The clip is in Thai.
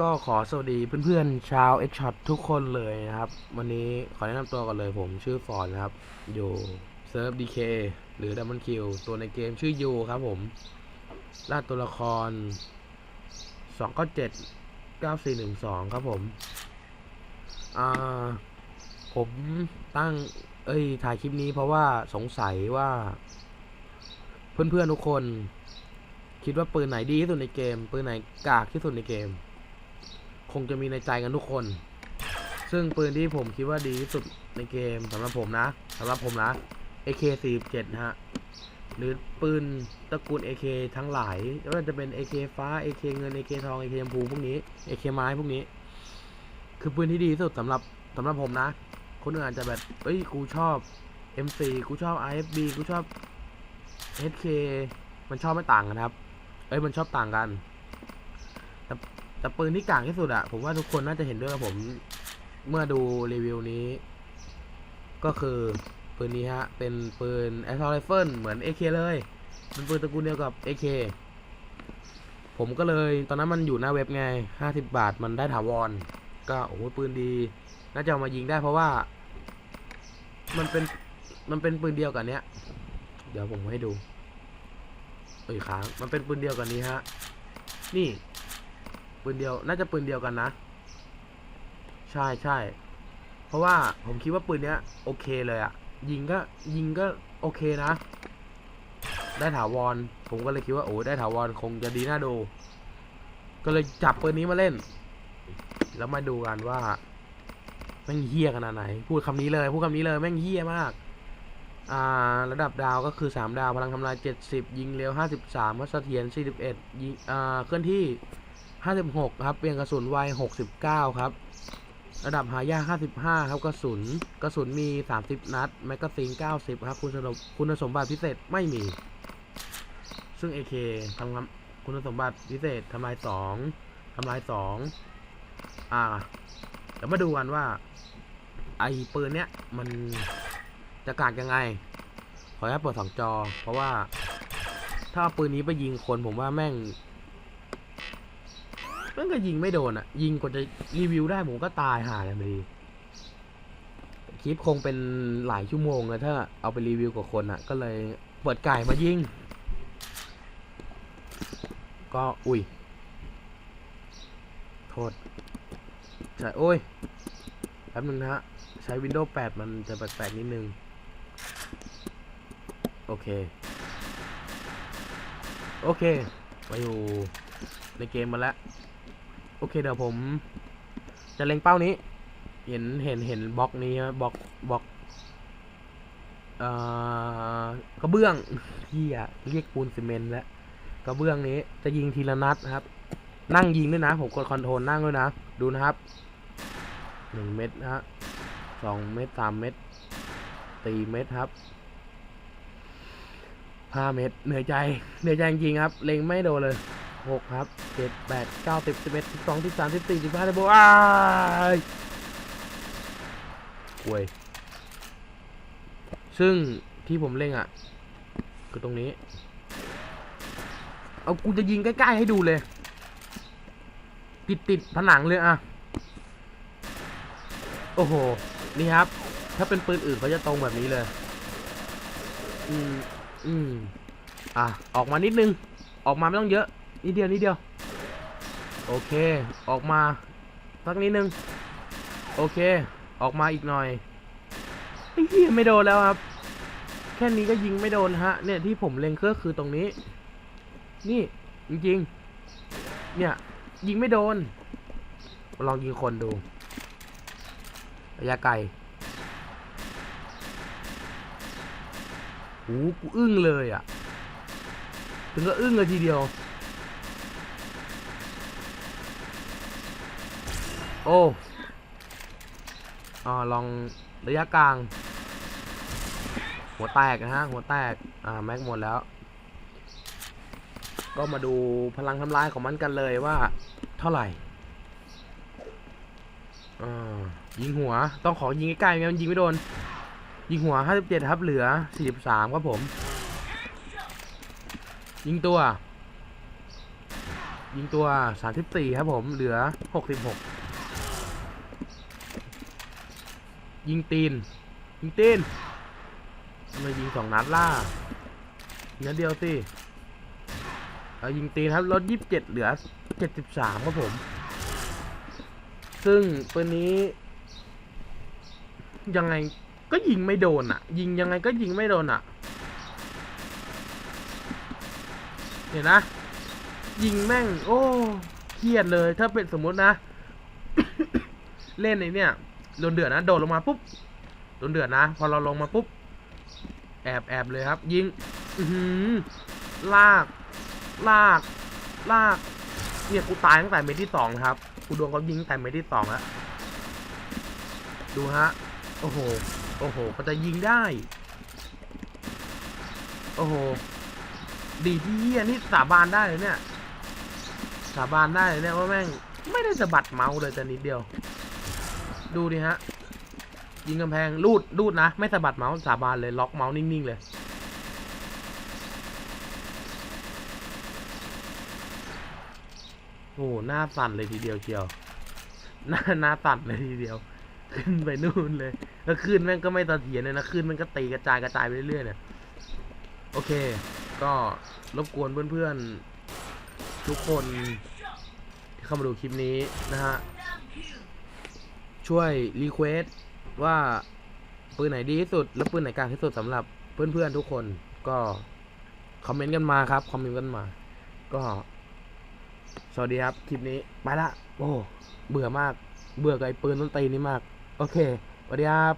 ก็ขอสวัสดีเพื่อนๆชาว X Shot ทุกคนเลยนะครับ วันนี้ขอแนะนำตัวก่อนเลยผมชื่อฟอนนะครับ อยู่เซิร์ฟ DK หรือ Double Kill ตัวในเกมชื่อยูครับผมล่าตัวละคร297 9412 ครับผมอ่าผมตั้ง เอ้ย ถ่ายคลิปนี้เพราะว่าสงสัยว่า เพื่อนๆทุกคน คิดว่าปืนไหนดีที่สุดในเกม ปืนไหนกากที่สุดในเกม คงจะมีในใจกันทุกคน ซึ่งปืนที่ผมคิดว่าดีที่สุดในเกมสำหรับผมนะสำหรับผมนะ AK47 นะฮะ หรือปืนตระกูล AK ทั้งหลายไม่ว่าจะเป็น AK ฟ้า AK เงิน AK ทอง AK ชมพูพวกนี้ AK ไม้พวกนี้ คือปืนที่ดีที่สุดสำหรับสำหรับผมนะ คนอื่นอาจจะแบบเอ้ย กูชอบ M4 กูชอบ IFB กูชอบ HK มันชอบไม่ต่างกันครับ เอ้ย มันชอบต่างกัน แต่ปืนที่กางที่สุดอะผมว่าทุกคนน่าจะเห็นด้วยกับผม เมื่อดูรีวิวนี้ ก็คือปืนนี้ฮะ เป็นปืน Assault Rifle เหมือน AK เลย เป็นปืนตระกูลเดียวกับ AK ผมก็เลยตอนนั้นมันอยู่หน้าเว็บไง 50 บาทมันได้ถาวร ก็โอ้โหปืนดี น่าจะเอามายิงได้เพราะว่า มันเป็นมันเป็นปืนเดียวกันเนี้ย เดี๋ยวผมให้ดูเอ้ยค้าง มันเป็นปืนเดียวกันนี้ฮะ นี่ ปืนเดียว น่าจะปืนเดียวกันนะ ใช่ใช่ เพราะว่าผมคิดว่าปืนเนี้ย โอเคเลยอะยิงก็ยิงก็โอเคนะ ได้ถาวร ผมก็เลยคิดว่าโอ้ได้ถาวรคงจะดีน่าดู ก็เลยจับปืนนี้มาเล่น แล้วมาดูกันว่าแม่งเฮี้ยขนาดไหน พูดคำนี้เลยพูดคำนี้เลยแม่งเฮี้ยมาก อ่า ระดับดาวก็คือ 3 ดาว พลังทำลาย 70 ยิงเร็ว 53ก็เสถียร41 ยิง อ่า เคลื่อนที่ 56 ครับ เปลี่ยนกระสุนไว 69 ครับ ระดับหายาก55 ครับกระสุน กระสุนมี 30 นัด แมกกาซีน 90 ครับ คุณสมบคุณสมบัติพิเศษไม่มี ซึ่ง AK ทำคำคุณสมบัติพิเศษทำลาย 2ทำลาย 2 อ่าเดี๋ยวมาดูกันว่า ไอ้ปืนเนี้ยมันจะกากยังไง ขออนุญาตเปิดสองจอ เพราะว่าถ้าปืนนี้ไปยิงคนผมว่าแม่ง ม่งก็ยิงไม่โดนอะยิงกว่าจะรีวิวได้ผมก็ตายห่าเลยพอดีคลิปคงเป็นหลายชั่วโมงเลยถ้าเอาไปรีวิวกับคนอะก็เลยเปิดไก่มายิง ก็อุ้ย โทษ ใช่โอ้ยแป๊บนึงนะฮะ ใช้ Windows 8 มันจะแปลกๆนิดนึง โอเค โอเคมาอยู่ในเกมมาแล้ว โอเคเดี๋ยวผม จะเล็งเป้านี้ เห็นเห็นเห็นบล็อกนี้บล็อกบล็อกเอ่อกระเบื้องเฮียเรียกปูนซีเมนต์แล้วกระเบื้องนี้จะยิงทีละนัดนะครับ นั่งยิงด้วยนะ ผมกดคอนโทรลนั่งด้วยนะ ดูนะครับหนึ่งเม็ดนะฮะสองเม็ดสามเม็ดสี่เม็ดครับห้าเม็ดเหนื่อยใจเหนื่อยใจจริงครับ เล็งไม่โดนเลย หกครับเจ็ดแปดเก้าสิบสิบเอ็ดสิบสองสิบสามสิบสี่สิบห้าสิบหกอ้ายห่วย ซึ่งที่ผมเล็งอะ คือตรงนี้ เอากูจะยิงใกล้ ๆ ให้ดูเลย ติดติดผนังเลยอะ โอ้โห นี่ครับ ถ้าเป็นปืนอื่นเขาจะตรงแบบนี้เลย อืม อืม อะ ออกมานิดนึง ออกมาไม่ต้องเยอะ นิดเดียวนิดเดียว โอเค ออกมาสักนิดนึง โอเค ออกมาอีกหน่อยไอ้เหี้ยไม่โดนแล้วครับ แค่นี้ก็ยิงไม่โดนฮะ เนี่ยที่ผมเล็งก็คือตรงนี้ นี่จริงๆ เนี่ย ยิงไม่โดน ลองยิงคนดูระยะไกลหูกูอึ้งเลยอะ ถึงก็อึ้งเลยทีเดียว โอ้อลองระยะกลาง หัวแตกนะฮะ หัวแตก อ่า แม็กหมดแล้ว ก็มาดูพลังทำลายของมันกันเลยว่า เท่าไหร่อ่ายิงหัว ต้องขอยิงใกล้ๆไม่งั้นยิงไม่โดน ยิงหัว 57 ครับ เหลือ 43 ครับผม ยิงตัว ยิงตัว 34 ครับผม เหลือ 66 ยิงตีน ยิงตีนทำไมยิงสองนัดล่ะนัดเดียวสิเอายิงตีนครับลดยี่สิบเจ็ดเหลือเจ็ดสิบสามครับผม ซึ่งปืนนี้ ยังไงก็ยิงไม่โดนอะ ยิงยังไงก็ยิงไม่โดนอะ เห็นนะ ยิงแม่ง โอ้เครียดเลย ถ้าเป็นสมมตินะ เล่นไอ้เนี่ย โดนเดือดนะ โดดลงมาปุ๊บ โดนเดือดนะ พอเราลงมาปุ๊บ แอบแอบเลยครับ ยิง อือลาก ลาก ลาก เนี่ยกูตายตั้งแต่เมที่สองนะครับ กูโดนเขายิงตั้งแต่เม็ดที่สองแล้วดูฮะ โอ้โห โอ้โหก็จะยิงได้ โอ้โห ดีที่เฮียนี่สาบานได้เลยเนี่ย สาบานได้เลยเนี่ยว่าแม่ง ไม่ได้สะบัดเมาส์เลยแต่นิดเดียว ดูดิฮะ ยิงกำแพงรูดรูดนะ ไม่สะบัดเมาส์สาบานเลย ล็อกเมาส์นิ่ง ๆ เลย โอ้หหน้าสั่นเลยทีเดียวเชียว หน้าหน้าสั่นเลยทีเดียว ขึ้นไปนู่นเลย แล้วขึ้นแม่งก็ไม่ตะเถียนเลยนะ ขึ้นมันก็ตีกระจายกระจายไปเรื่อยๆเนี่ย โอเค ก็รบกวนเพื่อนๆทุกคนที่เข้ามาดูคลิปนี้นะฮะ ช่วยรีเควสว่าปืนไหนดีที่สุด และปืนไหนกลางที่สุดสำหรับเพื่อนๆทุกคนก็คอมเมนต์กันมาครับคอมเมนต์กันมา ก็สวัสดีครับคลิปนี้ไปละโอ้เบื่อมาก เบื่อกับไอ้ปืนต้นตีนนี้มาก โอเคสวัสดีครับ